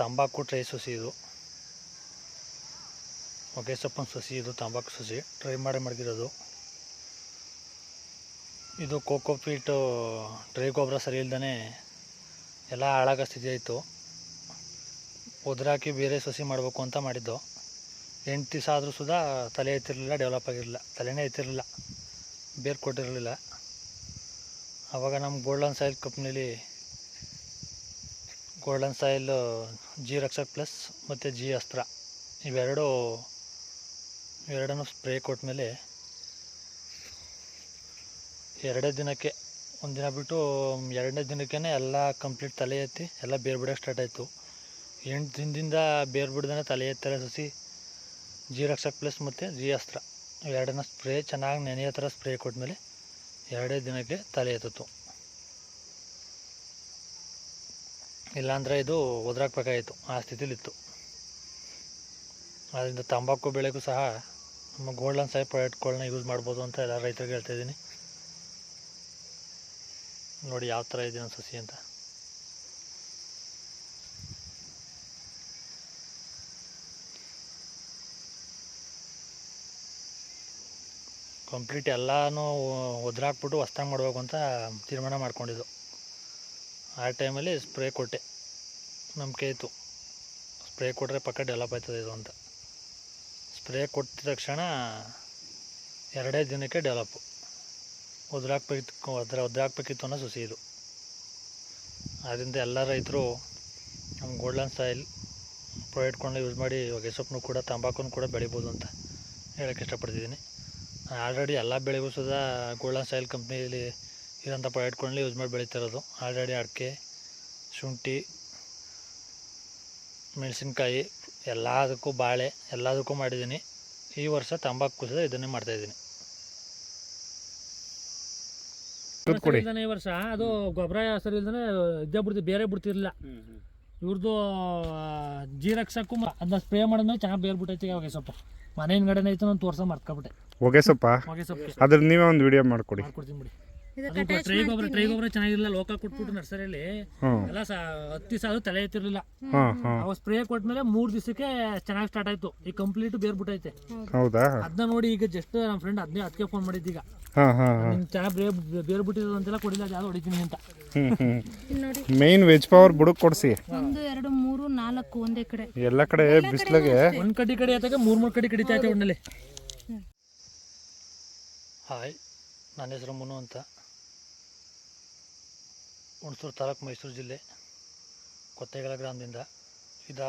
ತಂಬಾಕು ಟ್ರೈ ಸಸಿ ಇದು. ಹೊಗೆ ಸೊಪ್ಪಿನ ಸಸಿ ಇದು, ತಂಬಾಕು ಸಸಿ. ಟ್ರೈ ಮಾಡಿ ಮಡಗಿರೋದು. ಇದು ಕೋಕೋ ಪೀಟು ಡ್ರೈ ಗೊಬ್ಬರ ಸರಿ ಇಲ್ದೇ ಎಲ್ಲ ಹಾಳಾಗೋ ಸ್ಥಿತಿ ಆಯಿತು. ಉದ್ರಾಕಿ ಬೇರೆ ಸಸಿ ಮಾಡಬೇಕು ಅಂತ ಮಾಡಿದ್ದು. ಎಂಟು ದಿವಸ ಆದರೂ ಸುಧಾ ತಲೆ ಎತ್ತಿರಲಿಲ್ಲ, ಡೆವಲಪ್ ಆಗಿರಲಿಲ್ಲ. ತಲೆನೇ ಎತ್ತಿರಲಿಲ್ಲ. ಬೇರೆ ಕೊಟ್ಟಿರಲಿಲ್ಲ ಆವಾಗ ನಮ್ಮ golden soil ಕಂಪ್ನಿಲಿ golden soil G Rakshak plus ಮತ್ತು ಜಿ ಅಸ್ತ್ರ ಇವೆರಡು, ಇವೆರಡನ್ನು ಸ್ಪ್ರೇ ಕೊಟ್ಮೇಲೆ ಎರಡೇ ದಿನಕ್ಕೆ, ಒಂದು ದಿನ ಬಿಟ್ಟು ಎರಡನೇ ದಿನಕ್ಕೇ ಎಲ್ಲ ಕಂಪ್ಲೀಟ್ ತಲೆ ಎತ್ತಿ ಎಲ್ಲ ಬೇರೆ ಬಿಡೋಕ್ಕೆ ಸ್ಟಾರ್ಟ್ ಆಯಿತು. ಎಂಟು ದಿನದಿಂದ ಬೇರೆ ಬಿಡ್ದೇ ತಲೆ ಎತ್ತಾರೆ ಸಸಿ ಜಿ ರಕ್ಷಕ್ ಪ್ಲಸ್ ಮತ್ತು ಜಿ ಅಸ್ತ್ರ ಎರಡನ್ನ ಸ್ಪ್ರೇ ಚೆನ್ನಾಗಿ ನೆನೆಯೋ ಥರ ಸ್ಪ್ರೇ ಕೊಟ್ಮೇಲೆ ಎರಡೇ ದಿನಕ್ಕೆ ತಲೆ ಎತ್ತಿತು ಇಲ್ಲಾಂದರೆ ಇದು ಒದ್ರಾಕ್ಬೇಕಾಗಿತ್ತು ಆ ಸ್ಥಿತಿಲಿತ್ತು. ಅದರಿಂದ ತಂಬಾಕು ಬೆಳೆಗೂ ಸಹ ನಮ್ಮ ಗೋಲ್ಡನ್ ಸಾಯಿ ಪ್ರಾಡಕ್ಟ್ಗಳನ್ನ ಯೂಸ್ ಮಾಡ್ಬೋದು ಅಂತ ಎಲ್ಲ ರೈತರಿಗೆ ಹೇಳ್ತಾ ಇದ್ದೀನಿ. ನೋಡಿ ಯಾವ ಥರ ಇದೆ ನನ್ನ ಸಸಿ ಅಂತ. ಕಂಪ್ಲೀಟ್ ಎಲ್ಲನೂ ಒದ್ರಾಕ್ಬಿಟ್ಟು ಹೊಸ್ದಾಗಿ ಮಾಡಬೇಕು ಅಂತ ತೀರ್ಮಾನ ಮಾಡ್ಕೊಂಡಿದ್ದು. ಆ ಟೈಮಲ್ಲಿ ಸ್ಪ್ರೇ ಕೊಟ್ಟೆ. ನಂಬಿಕೆ ಇತ್ತು ಸ್ಪ್ರೇ ಕೊಟ್ಟರೆ ಪಕ್ಕ ಡೆವಲಪ್ ಆಯ್ತದೆ ಇದು ಅಂತ. ಸ್ಪ್ರೇ ಕೊಟ್ಟಿದ ತಕ್ಷಣ ಎರಡೇ ದಿನಕ್ಕೆ ಡೆವಲಪ್ಪು ಒದ್ರಾಕ್ಬೇಕಿತ್ತು ಒದ್ರ ಒದ್ರಾಕ್ಬೇಕಿತ್ತು ಅನ್ನೋ ಸುಸಿ ಇದು. ಆದ್ದರಿಂದ ಎಲ್ಲ ರೈತರು ನಮ್ಮ ಗೋಲ್ಡನ್ ಸಾಯಿಲ್ ಪ್ರಾಡಕ್ಟ್ಗಳನ್ನ ಯೂಸ್ ಮಾಡಿ ಹೊಗೆಸೊಪ್ಪನ್ನು ಕೂಡ, ತಂಬಾಕುನು ಕೂಡ ಬೆಳಿಬೋದು ಅಂತ ಹೇಳೋಕ್ಕೆ ಇಷ್ಟಪಡ್ತಿದ್ದೀನಿ. ಆಲ್ರೆಡಿ ಎಲ್ಲ ಬೆಳೆಗೂ ಸುದಾ ಗೋಲ್ಡನ್ ಸಾಯಿಲ್ ಕಂಪ್ನಿಯಲ್ಲಿ ಇರೋಂಥ ಪ್ರಾಡಕ್ಟ್ಗಳನ್ನ ಯೂಸ್ ಮಾಡಿ ಬೆಳೀತಿರೋದು. ಆಲ್ರೆಡಿ ಅಡಿಕೆ ಶುಂಠಿ ಮೆಣಸಿನ್ಕಾಯಿ ಎಲ್ಲದಕ್ಕೂ ಬಾಳೆ ಎಲ್ಲದಕ್ಕೂ ಮಾಡಿದ್ದೀನಿ. ಈ ವರ್ಷ ತಂಬಾಕು ಸಹ ಇದನ್ನೇ ಮಾಡ್ತಾಯಿದ್ದೀನಿ ಈ ವರ್ಷ. ಅದು ಗೊಬ್ಬರ ಸರಿ ಇಲ್ದೇ ಇದ್ದೇ ಬಿಡ್ತಿ ಬೇರೆ ಬಿಡ್ತಿರ್ಲಿಲ್ಲ. ಇವ್ರದ್ದು ಜೀರಕ್ಷಕ್ಕೂ ಅದನ್ನ ಸ್ಪ್ರೇ ಮಾಡಿದ್ಮೇಲೆ ಚೆನ್ನಾಗಿ ಬೇರೆ ಬಿಟ್ಟೈತಿ ಅವಾಗ ಸ್ವಲ್ಪ ಮನೆ ಹಿಂದ್ಗಡೆನೇ ಐತೆ ನಾನು ತೋರ್ಸ ಮರ್ತ್ಕೊಬಿಟ್ಟೆ. ಹೊಗೆ ಸೊಪ್ಪ ಹೊಗೆ ಸೊಪ್ಪು ಅದ್ರ ನೀವೇ ಒಂದು ವಿಡಿಯೋ ಮಾಡ್ಕೊಡಿ. ಮಾಡ್ಕೊಡ್ತೀನಿ ಬಿಡಿ. ಟ್ರೈ ಗೊಬ್ಬರ ಟ್ರೈ ಗೊಬ್ಬರ ಚೆನ್ನಾಗಿರಲಿಲ್ಲ ಲೋಕಲ್ ಕೊಟ್ಬಿಟ್ಟು ನರ್ಸರಿಯಲ್ಲಿ. ಎಲ್ಲ ಸ ಹತ್ತು ದಿವಸ ಅದು ತಲೆ ಎತ್ತಿರಲಿಲ್ಲ. ಅವ ಸ್ಪ್ರೇ ಕೊಟ್ಮೇಲೆ ಮೂರು ದಿವಸಕ್ಕೆ ಚೆನ್ನಾಗಿ ಸ್ಟಾರ್ಟ್ ಆಯ್ತು. ಈಗ ಕಂಪ್ಲೀಟ್ ಬೇರ್ ಬಿಟ್ಟೈತೆ. ಹೌದಾ. ಅದನ್ನ ನೋಡಿ ಈಗ ಜಸ್ಟ್ ನಮ್ಮ ಫ್ರೆಂಡ್ ಅದನ್ನೇ ಅದಕ್ಕೆ ಫೋನ್ ಮಾಡಿದ್ದೀಗ ಚೆನ್ನಾಗಿ ಬೇರ್ ಬೇರೆ ಬಿಟ್ಟಿರೋದು ಅಂತೆಲ್ಲ ಕೊಡಿಲ್ಲ ಅದು ಯಾವ್ದು ಹೊಡಿತೀನಿ ಅಂತ. ಮೇಯ್ನ್ ವೆಜ್ ಪವರ್ ಬುಡಕ್ ಕೊಡ್ಸಿ. ಒಂದು ಎರಡು ಮೂರು ನಾಲ್ಕು ಒಂದೇ ಕಡೆ. ಎಲ್ಲ ಕಡೆ ಬಿಸಿಲಿಗೆ. ಒಂದ್ ಕಡಿ ಕಡೆ ಆತಾಗ ಮೂರ್ ಮೂರ್ ಕಡಿ ಕಡಿತಾ ಐತೆ ಒಣ್ಣಲ್ಲಿ. ಹಾಯ್ ನನ್ನ ಹೆಸರು ಮುನು ಅಂತ. ಹುಣಸೂರು ತಾಲೂಕು ಮೈಸೂರು ಜಿಲ್ಲೆ ಕೊತ್ತೇಗಲ ಗ್ರಾಮದಿಂದ ಇದ